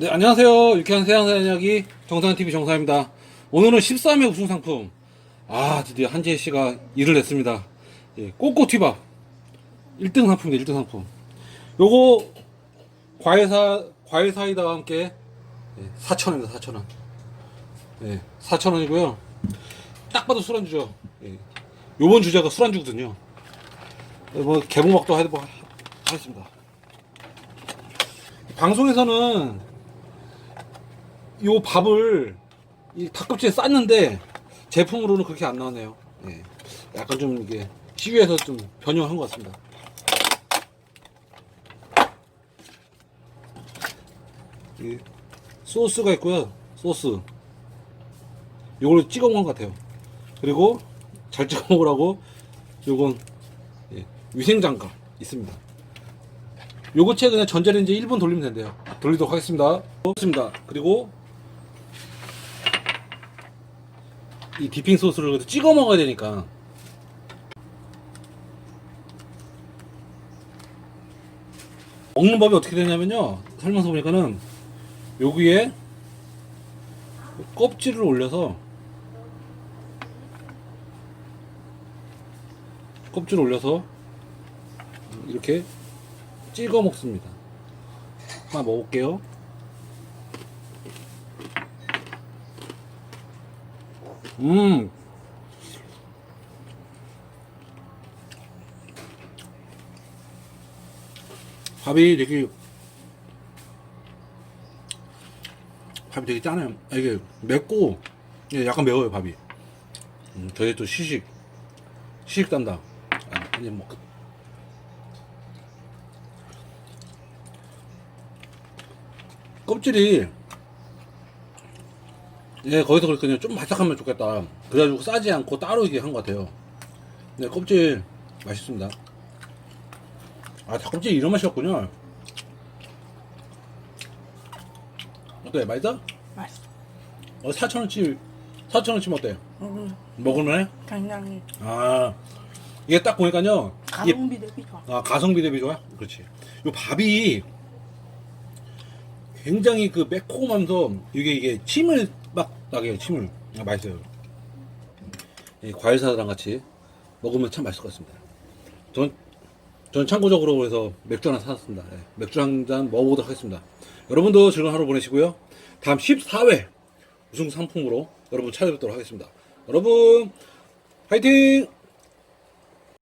네, 안녕하세요. 유쾌한 세상사 이야기 정상TV 정상입니다. 오늘은 13회 우승 상품. 아, 드디어 한지혜 씨가 일을 냈습니다. 예, 꼬꼬튀밥. 1등 상품입니다, 1등 상품. 요거, 과일사, 과일사이다와 함께, 예, 4,000원입니다, 4,000원. 예, 4,000원이고요. 딱 봐도 술안주죠. 예. 요번 주제가 술안주거든요. 예, 뭐, 개봉박도 해보, 하겠습니다. 방송에서는 요 밥을 이 닭껍질에 쌌는데 제품으로는 그렇게 안 나오네요. 예. 약간 좀 이게 시위에서 좀 변형한 것 같습니다. 이 소스가 있고요. 소스. 요걸 찍어 먹은 것 같아요. 그리고 잘 찍어 먹으라고 요건 예, 위생장갑 있습니다. 요거체 그냥 전자레인지 1분 돌리면 된대요. 돌리도록 하겠습니다. 좋습니다. 그리고 이 디핑 소스를 찍어 먹어야 되니까 먹는 법이 어떻게 되냐면요. 설명서 보니까는 여기에 껍질을 올려서 껍질을 올려서 이렇게 찍어 먹습니다. 하나 먹을게요. 음. 밥이 되게 밥이 되게 짜네요. 아, 이게 맵고 예, 약간 매워요 밥이. 음, 저희 또 시식 시식 담당. 아, 이제. 껍질이 예 거기서 그랬거든요 좀 바삭하면 좋겠다 그래가지고 싸지 않고 따로 이게 한 것 같아요 네 껍질 맛있습니다 아 닭껍질 이런 맛이었군요 어때 맛있어? 맛있어. 어 4천원치 4천원치면 어때? 음, 먹을만해? 굉장히 아 이게 딱 보니까요 가성비 대비 좋아. 아, 가성비 대비 좋아? 그렇지. 요 밥이 굉장히 그 매콤하면서 이게 이게 침을 막 나게 해요, 침을. 아, 맛있어요. 이 과일 사다랑 같이 먹으면 참 맛있을 것 같습니다. 전, 전 참고적으로 그래서 맥주 하나 사왔습니다. 예, 맥주 한 잔 먹어보도록 하겠습니다. 여러분도 즐거운 하루 보내시고요. 다음 14회 우승 상품으로 여러분 찾아뵙도록 하겠습니다. 여러분, 화이팅!